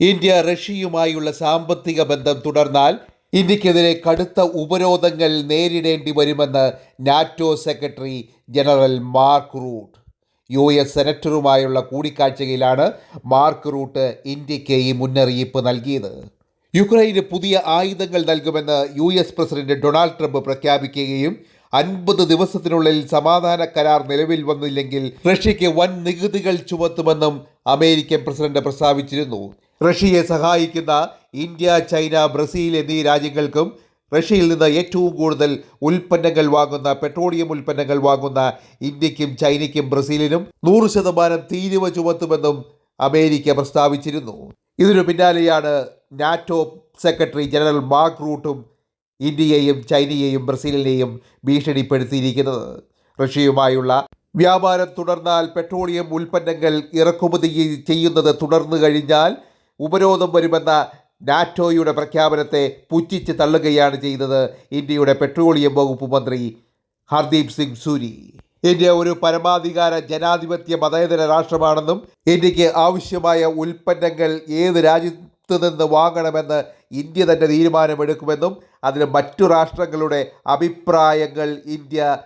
India റഷ്യയുമായുള്ള സാമ്പത്തിക ബന്ധം തുടർന്നാൽ ഇന്ത്യക്കെതിരെ കടുത്ത ഉപരോധങ്ങൾ നേരിടേണ്ടി വരുമെന്ന് NATO secretary general Mark Rutte. U S സെനറ്ററുമായുള്ള കൂടിക്കാഴ്ചയിലാണ് മാർക്ക് റൂട്ട് ഇന്ത്യയ്ക്ക് ഈ മുന്നറിയിപ്പ് നൽകിയത്. യുക്രൈന് പുതിയ ആയുധങ്ങൾ നൽകുമെന്ന് U S president Donald Trump പ്രഖ്യാപിക്കുകയും അൻപത് ദിവസത്തിനുള്ളിൽ സമാധാന കരാർ നിലവിൽ വന്നില്ലെങ്കിൽ റഷ്യയ്ക്ക് വൻ നികുതികൾ ചുമത്തുമെന്നും അമേരിക്കൻ പ്രസിഡന്റ് പ്രസ്താവിച്ചിരുന്നു. റഷ്യയെ സഹായിക്കുന്ന ഇന്ത്യ ചൈന ബ്രസീൽ എന്നീ രാജ്യങ്ങൾക്കും റഷ്യയിൽ നിന്ന് ഏറ്റവും കൂടുതൽ ഉൽപ്പന്നങ്ങൾ വാങ്ങുന്ന പെട്രോളിയം ഉൽപ്പന്നങ്ങൾ വാങ്ങുന്ന ഇന്ത്യക്കും ചൈനയ്ക്കും ബ്രസീലിനും നൂറ് ശതമാനം തീരുവ ചുമത്തുമെന്നും അമേരിക്ക പ്രസ്താവിച്ചിരുന്നു. ഇതിനു പിന്നാലെയാണ് നാറ്റോ സെക്രട്ടറി ജനറൽ മാർക്ക് റൂട്ടും ഇന്ത്യയെയും ചൈനയെയും ബ്രസീലിനെയും ഭീഷണിപ്പെടുത്തിയിരിക്കുന്നത്. റഷ്യയുമായുള്ള വ്യാപാരം തുടർന്നാൽ പെട്രോളിയം ഉൽപ്പന്നങ്ങൾ ഇറക്കുമതി ചെയ്യുന്നത് തുടർന്നു കഴിഞ്ഞാൽ ഉപരോധം വരുമെന്ന നാറ്റോയുടെ പ്രഖ്യാപനത്തെ പുച്ഛിച്ച് തള്ളുകയാണ് ചെയ്തത് ഇന്ത്യയുടെ പെട്രോളിയം വകുപ്പ് മന്ത്രി ഹർദീപ് സിംഗ് സൂരി. ഇന്ത്യ ഒരു പരമാധികാര ജനാധിപത്യ മതേതര രാഷ്ട്രമാണെന്നും ഇന്ത്യയ്ക്ക് ആവശ്യമായ ഉൽപ്പന്നങ്ങൾ ഏത് രാജ്യത്ത് നിന്ന് വാങ്ങണമെന്ന് ഇന്ത്യ തന്നെ തീരുമാനമെടുക്കുമെന്നും അതിന് മറ്റു രാഷ്ട്രങ്ങളുടെ അഭിപ്രായങ്ങൾ ഇന്ത്യ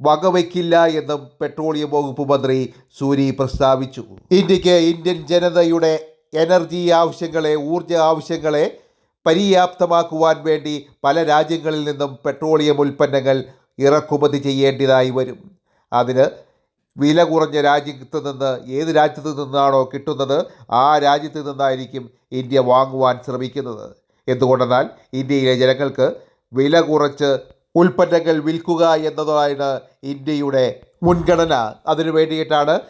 വകവയ്ക്കില്ല എന്നും പെട്രോളിയം വകുപ്പ് മന്ത്രി സൂരി പ്രസ്താവിച്ചു. ഇന്ത്യയ്ക്ക് ഇന്ത്യൻ ജനതയുടെ എനർജി ആവശ്യങ്ങളെ ഊർജ ആവശ്യങ്ങളെ പര്യാപ്തമാക്കുവാൻ വേണ്ടി പല രാജ്യങ്ങളിൽ നിന്നും പെട്രോളിയം ഉൽപ്പന്നങ്ങൾ ഇറക്കുമതി ചെയ്യേണ്ടതായി വരും. അതിന് വില കുറഞ്ഞ രാജ്യത്ത് നിന്ന് ഏത് രാജ്യത്ത് നിന്നാണോ കിട്ടുന്നത് ആ രാജ്യത്ത് നിന്നായിരിക്കും ഇന്ത്യ വാങ്ങുവാൻ ശ്രമിക്കുന്നത്. എന്തുകൊണ്ടെന്നാൽ ഇന്ത്യയിലെ ജനങ്ങൾക്ക് വില കുറച്ച് ഉൽപ്പന്നങ്ങൾ വിൽക്കുക എന്നതാണ് ഇന്ത്യയുടെ മുൻഗണന. അതിനു വേണ്ടിയിട്ടാണ്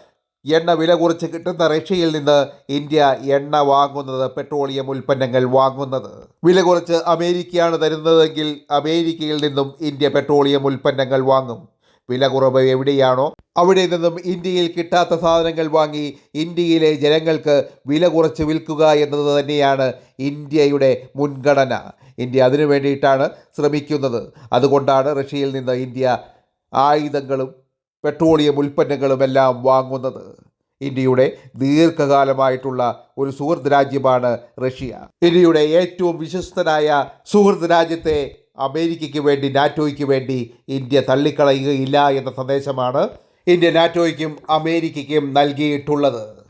എണ്ണ വില കുറച്ച് കിട്ടുന്ന റഷ്യയിൽ നിന്ന് ഇന്ത്യ എണ്ണ വാങ്ങുന്നത് പെട്രോളിയം ഉൽപ്പന്നങ്ങൾ വാങ്ങുന്നത്. വില കുറച്ച് അമേരിക്കയാണ് തരുന്നതെങ്കിൽ അമേരിക്കയിൽ നിന്നും ഇന്ത്യ പെട്രോളിയം ഉൽപ്പന്നങ്ങൾ വാങ്ങും. വില കുറവ് എവിടെയാണോ അവിടെ നിന്നും ഇന്ത്യയിൽ കിട്ടാത്ത സാധനങ്ങൾ വാങ്ങി ഇന്ത്യയിലെ ജനങ്ങൾക്ക് വില കുറച്ച് വിൽക്കുക എന്നത് തന്നെയാണ് ഇന്ത്യയുടെ മുൻഗണന. ഇന്ത്യ അതിനു വേണ്ടിയിട്ടാണ് ശ്രമിക്കുന്നത്. അതുകൊണ്ടാണ് റഷ്യയിൽ നിന്ന് ഇന്ത്യ ആയുധങ്ങളും പെട്രോളിയം ഉൽപ്പന്നങ്ങളുമെല്ലാം വാങ്ങുന്നത്. ഇന്ത്യയുടെ ദീർഘകാലമായിട്ടുള്ള ഒരു സുഹൃത്ത് രാജ്യമാണ് റഷ്യ. ഇന്ത്യയുടെ ഏറ്റവും വിശ്വസ്തനായ സുഹൃത്ത് രാജ്യത്തെ അമേരിക്കയ്ക്ക് വേണ്ടി നാറ്റോയ്ക്ക് വേണ്ടി ഇന്ത്യ തള്ളിക്കളയുകയില്ല എന്ന സന്ദേശമാണ് ഇന്ത്യ നാറ്റോയ്ക്കും അമേരിക്കയ്ക്കും നൽകിയിട്ടുള്ളത്.